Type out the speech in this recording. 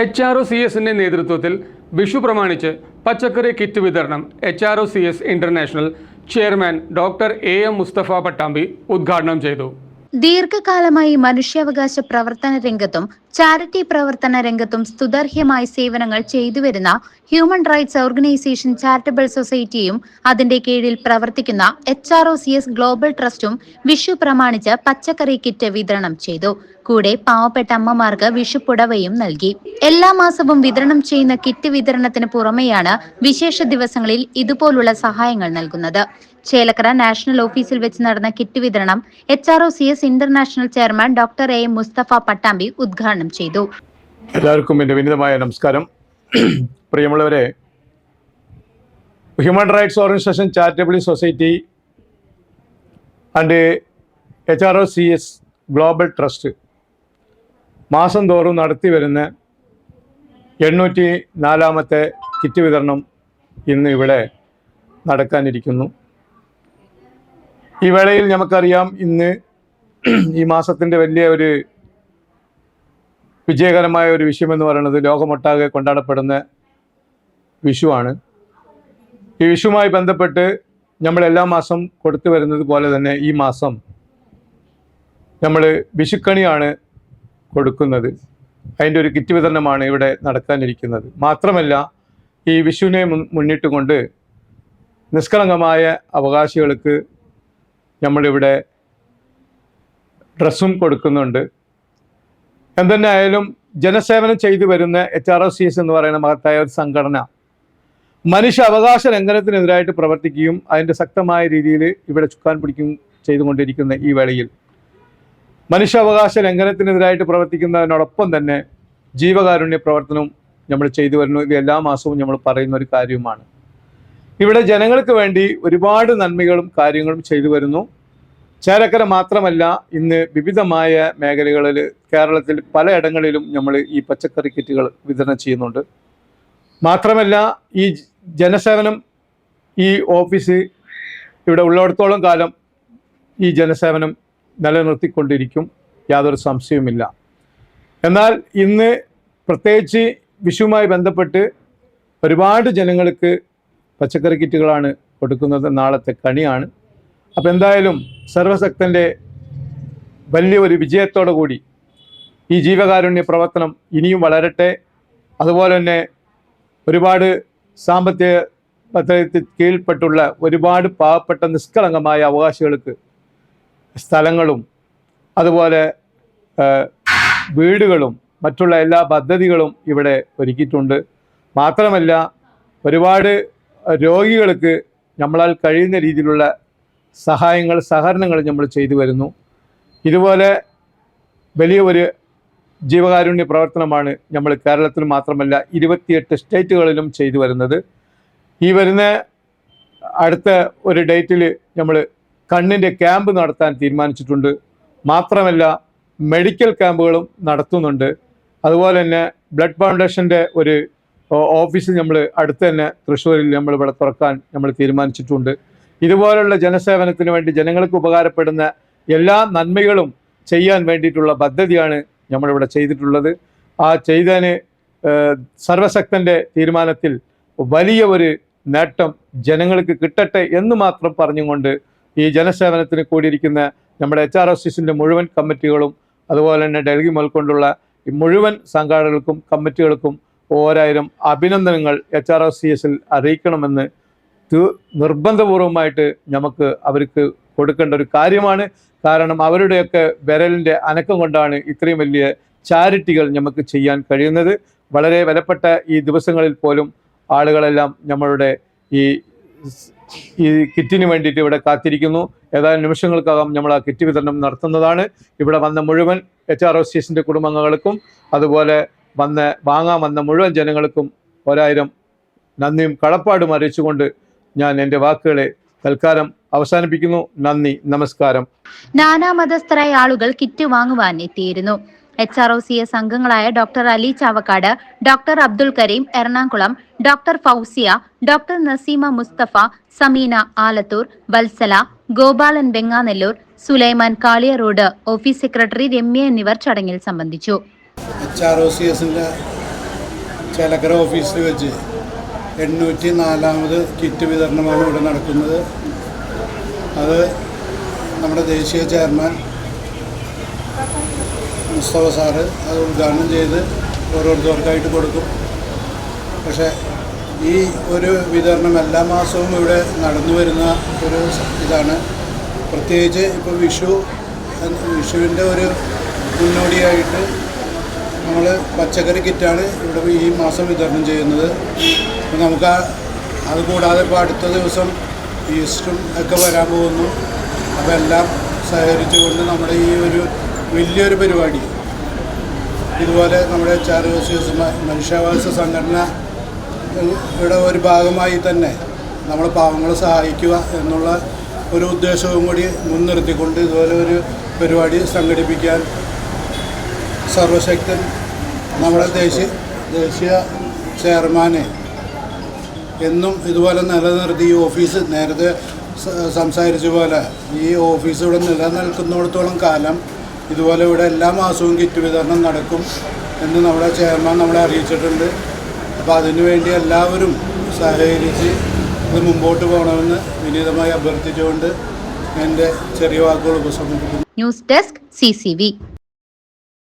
H R O C എസിന്റെ നേതൃത്വത്തിൽ വിഷു പ്രമാണിച്ച് പച്ചക്കറി കിറ്റ് വിതരണം H R O C S international chairman doctor A M Mustafa Pattambi ഉദ്ഘാടനം ചെയ്തു. ദീർഘകാലമായി മനുഷ്യാവകാശ പ്രവർത്തന രംഗത്തും ചാരിറ്റി പ്രവർത്തന രംഗത്തും സ്തുതർഹ്യമായ സേവനങ്ങൾ ചെയ്തുവരുന്ന ഹ്യൂമൻ റൈറ്റ്സ് ഓർഗനൈസേഷൻ ചാരിറ്റബിൾ സൊസൈറ്റിയും അതിന്റെ കീഴിൽ പ്രവർത്തിക്കുന്ന H R O C S global ട്രസ്റ്റും Vishu പ്രമാണിച്ച് പച്ചക്കറി കിറ്റ് വിതരണം ചെയ്തു. കൂടെ പാവപ്പെട്ട അമ്മമാർക്ക് വിഷുപ്പുടവയും നൽകി. എല്ലാ മാസവും വിതരണം ചെയ്യുന്ന കിറ്റ് വിതരണത്തിന് പുറമെയാണ് വിശേഷ ദിവസങ്ങളിൽ ഇതുപോലുള്ള സഹായങ്ങൾ നൽകുന്നത്. ചേലക്കര നാഷണൽ ഓഫീസിൽ വെച്ച് നടന്ന കിറ്റ് വിതരണം H R O C S international chairman doctor A Mustafa Pattambi ഉദ്ഘാടനം ചെയ്തു. എല്ലാവർക്കും എന്റെ വിനീതമായ നമസ്കാരം. പ്രിയമുള്ളവരെ human rights organisation charitable society and H R O C S global trust മാസം തോറും നടത്തി വരുന്ന എണ്ണൂറ്റി നാലാമത്തെ കിറ്റ് വിതരണം ഇന്ന് ഇവിടെ നടക്കാനിരിക്കുന്നു. ഈ വേളയിൽ നമുക്കറിയാം ഇന്ന് ഈ മാസത്തിന്റെ വലിയ ഒരു വിജയകരമായ ഒരു വിഷയം എന്ന് പറയുന്നത് ലോകമൊട്ടാകെ കൊണ്ടാടപ്പെടുന്ന വിഷുവാണ്. ഈ വിഷുവുമായി ബന്ധപ്പെട്ട് നമ്മൾ എല്ലാ മാസം കൊടുത്തു വരുന്നത് പോലെ തന്നെ ഈ മാസം നമ്മൾ വിഷുക്കണിയാണ് കൊടുക്കുന്നത്. അതിന്റെ ഒരു കിറ്റ് വിതരണമാണ് ഇവിടെ നടക്കാനിരിക്കുന്നത്. മാത്രമല്ല ഈ വിഷുവിനെ മുൻ- മുന്നിട്ടുകൊണ്ട് നിഷ്കളങ്കമായ അവകാശികൾക്ക് നമ്മളിവിടെ ഡ്രസ്സും കൊടുക്കുന്നുണ്ട്. എന്തെന്നെ ആയാലും ജനസേവനം ചെയ്തു വരുന്ന H R O C S എന്ന് പറയുന്ന മഹത്തായ ഒരു സംഘടന മനുഷ്യ അവകാശ ലംഘനത്തിനെതിരായിട്ട് പ്രവർത്തിക്കുകയും അതിന്റെ ശക്തമായ രീതിയിൽ ഇവിടെ ചുക്കാൻ പിടിക്കുകയും ചെയ്തുകൊണ്ടിരിക്കുന്ന ഈ വേളയിൽ മനുഷ്യാവകാശ ലംഘനത്തിനെതിരായിട്ട് പ്രവർത്തിക്കുന്നതിനോടൊപ്പം തന്നെ ജീവകാരുണ്യ പ്രവർത്തനവും നമ്മൾ ചെയ്തു വരുന്നു. ഇത് എല്ലാ മാസവും നമ്മൾ പറയുന്ന ഒരു കാര്യവുമാണ്. ഇവിടെ ജനങ്ങൾക്ക് വേണ്ടി ഒരുപാട് നന്മകളും കാര്യങ്ങളും ചെയ്തു വരുന്നു. ചേലക്കര മാത്രമല്ല ഇന്ന് വിവിധമായ മേഖലകളിൽ കേരളത്തിൽ പലയിടങ്ങളിലും നമ്മൾ ഈ പച്ചക്കറി കിറ്റുകൾ വിതരണം ചെയ്യുന്നുണ്ട്. മാത്രമല്ല ഈ ജനസേവനം ഈ ഓഫീസ് ഇവിടെ ഉള്ളിടത്തോളം കാലം ഈ ജനസേവനം നിലനിർത്തിക്കൊണ്ടിരിക്കും. യാതൊരു സംശയവുമില്ല. എന്നാൽ ഇന്ന് പ്രത്യേകിച്ച് വിഷുവുമായി ബന്ധപ്പെട്ട് ഒരുപാട് ജനങ്ങൾക്ക് പച്ചക്കറി കിറ്റുകളാണ് കൊടുക്കുന്നത്. നാളത്തെ കണിയാണ്. അപ്പോൾ എന്തായാലും സർവശക്തന്റെ വലിയൊരു വിജയത്തോടു കൂടി ഈ ജീവകാരുണ്യ പ്രവർത്തനം ഇനിയും വളരട്ടെ. അതുപോലെ തന്നെ ഒരുപാട് സാമ്പത്തിക പദ്ധതി കീഴ്പ്പെട്ടുള്ള ഒരുപാട് പാവപ്പെട്ട നിഷ്കളങ്കമായ അവകാശികൾക്ക് സ്ഥലങ്ങളും അതുപോലെ വീടുകളും മറ്റുള്ള എല്ലാ പദ്ധതികളും ഇവിടെ ഒരുക്കിയിട്ടുണ്ട്. മാത്രമല്ല ഒരുപാട് രോഗികൾക്ക് നമ്മളാൽ കഴിയുന്ന രീതിയിലുള്ള സഹായങ്ങൾ സഹകരണങ്ങൾ നമ്മൾ ചെയ്തു വരുന്നു. ഇതുപോലെ വലിയ ഒരു ജീവകാരുണ്യ പ്രവർത്തനമാണ് നമ്മൾ കേരളത്തിൽ മാത്രമല്ല ഇരുപത്തിയെട്ട് സ്റ്റേറ്റുകളിലും ചെയ്തു വരുന്നത്. ഈ വരുന്ന അടുത്ത ഒരു ഡേറ്റിൽ നമ്മൾ കണ്ണിന്റെ ക്യാമ്പ് നടത്താൻ തീരുമാനിച്ചിട്ടുണ്ട്. മാത്രമല്ല മെഡിക്കൽ ക്യാമ്പുകളും നടത്തുന്നുണ്ട്. അതുപോലെ തന്നെ ബ്ലഡ് ഫൗണ്ടേഷന്റെ ഒരു ഓഫീസ് നമ്മൾ അടുത്ത് തന്നെ തൃശ്ശൂരിൽ നമ്മൾ ഇവിടെ തുറക്കാൻ നമ്മൾ തീരുമാനിച്ചിട്ടുണ്ട്. ഇതുപോലുള്ള ജനസേവനത്തിന് വേണ്ടി ജനങ്ങൾക്ക് ഉപകാരപ്പെടുന്ന എല്ലാ നന്മകളും ചെയ്യാൻ വേണ്ടിയിട്ടുള്ള പദ്ധതിയാണ് നമ്മളിവിടെ ചെയ്തിട്ടുള്ളത്. ആ ചെയ്തതിന് സർവശക്തന്റെ തീരുമാനത്തിൽ വലിയ ഒരു നേട്ടം ജനങ്ങൾക്ക് കിട്ടട്ടെ എന്ന് മാത്രം പറഞ്ഞുകൊണ്ട് ഈ ജനസേവനത്തിന് കൂടിയിരിക്കുന്ന നമ്മുടെ എച്ച് ആർ ഓഫീസിന്റെ മുഴുവൻ കമ്മിറ്റികളും അതുപോലെ തന്നെ ഡൽഹി മുതൽക്കൊണ്ടുള്ള മുഴുവൻ സംഘാടകർക്കും കമ്മിറ്റികൾക്കും ഓരായിരം അഭിനന്ദനങ്ങൾ എച്ച് ആർ എസ് സി എസിൽ അറിയിക്കണമെന്ന് നിർബന്ധപൂർവമായിട്ട് നമുക്ക് അവർക്ക് കൊടുക്കേണ്ട ഒരു കാര്യമാണ്. കാരണം അവരുടെയൊക്കെ വിരലിന്റെ അനക്കം കൊണ്ടാണ് ഇത്രയും വലിയ ചാരിറ്റികൾ നമുക്ക് ചെയ്യാൻ കഴിയുന്നത്. വളരെ വിലപ്പെട്ട ഈ ദിവസങ്ങളിൽ പോലും ആളുകളെല്ലാം നമ്മളുടെ ഈ ഈ കിറ്റിന് വേണ്ടിയിട്ട് ഇവിടെ കാത്തിരിക്കുന്നു. ഏതാനും നിമിഷങ്ങൾക്കകം നമ്മൾ ആ കിറ്റ് വിതരണം നടത്തുന്നതാണ്. ഇവിടെ വന്ന മുഴുവൻ എച്ച് ആർ ഒ കുടുംബാംഗങ്ങൾക്കും അതുപോലെ വന്ന് വാങ്ങാൻ വന്ന മുഴുവൻ ജനങ്ങൾക്കും ഒരായിരം നന്ദിയും കടപ്പാടും അറിയിച്ചുകൊണ്ട് ഞാൻ എന്റെ വാക്കുകളെ തൽക്കാലം അവസാനിപ്പിക്കുന്നു. നന്ദി നമസ്കാരം. നാനാ നാനാമതസ്ഥരായ ആളുകൾ കിറ്റ് വാങ്ങുവാൻ എത്തിയിരുന്നു. H R O C S അംഗങ്ങളായ doctor Ali Chavakkad doctor Abdul Karim Ernakulam doctor Fousiya doctor Naseema Mustafa Sameena Alathur Vatsala Gopalan Venganellur Sulaiman Kaliya road office secretary Ramya എന്നിവർ ചടങ്ങിൽ സംബന്ധിച്ചു. എച്ച് ആർ ഒ സി എസിന്റെ ചേലക്കര ഓഫീസിൽ വെച്ച് എണ്ണൂറ്റി നാലാമത് kit വിതരണമാണ് ഇവിടെ നടക്കുന്നത്. അത് നമ്മുടെ ദേശീയ ചെയർമാൻ മുസ്തഫ സാറ് അത് ഉദ്ഘാടനം ചെയ്ത് ഓരോരുത്തർക്കായിട്ട് കൊടുക്കും. പക്ഷേ ഈ ഒരു വിതരണം എല്ലാ മാസവും ഇവിടെ നടന്നു വരുന്ന ഒരു ഇതാണ്. പ്രത്യേകിച്ച് ഇപ്പോൾ വിഷു വിഷുവിന്റെ ഒരു മുന്നോടിയായിട്ട് നമ്മൾ പച്ചക്കറി കിറ്റാണ് ഇവിടെ ഈ മാസം വിതരണം ചെയ്യുന്നത്. അപ്പോൾ നമുക്ക് അതുകൂടാതെ അത് കൂടാതെ ഇപ്പോൾ അടുത്ത ദിവസം ഈസ്റ്ററും ഒക്കെ വരാൻ പോകുന്നു. അപ്പോൾ എല്ലാം സഹകരിച്ചുകൊണ്ട് നമ്മുടെ ഈ ഒരു വലിയൊരു പരിപാടി ഇതുപോലെ നമ്മുടെ ചാരോസിയസ് മനുഷ്യാവകാശ സംഘടന യുടെ ഒരു ഭാഗമായി തന്നെ നമ്മൾ പാവങ്ങളെ സഹായിക്കുക എന്നുള്ള ഒരു ഉദ്ദേശവും കൂടി മുൻനിർത്തിക്കൊണ്ട് ഇതുപോലെ ഒരു പരിപാടി സംഘടിപ്പിക്കാൻ സർവശക്തൻ നമ്മുടെ ദേശീയ ദേശീയ ചെയർമാനെ എന്നും ഇതുപോലെ നിലനിർത്തി ഈ ഓഫീസ് നേരത്തെ സംസാരിച്ച പോലെ ഈ ഓഫീസ് ഇവിടെ നിലനിൽക്കുന്നിടത്തോളം കാലം ഇതുപോലെ ഇവിടെ എല്ലാ മാസവും കിറ്റ് വിതരണം നടക്കും എന്ന് നമ്മുടെ ചെയർമാൻ നമ്മളെ അറിയിച്ചിട്ടുണ്ട്. അപ്പോൾ അതിനുവേണ്ടി എല്ലാവരും സഹകരിച്ച് ഇത് മുമ്പോട്ട് പോകണമെന്ന് വിനീതമായി അഭ്യർത്ഥിച്ചുകൊണ്ട് എന്റെ ചെറിയ വാക്കുകൾ ഉപസംഹരിക്കുന്നു ന്യൂസ് ഡെസ്ക് സി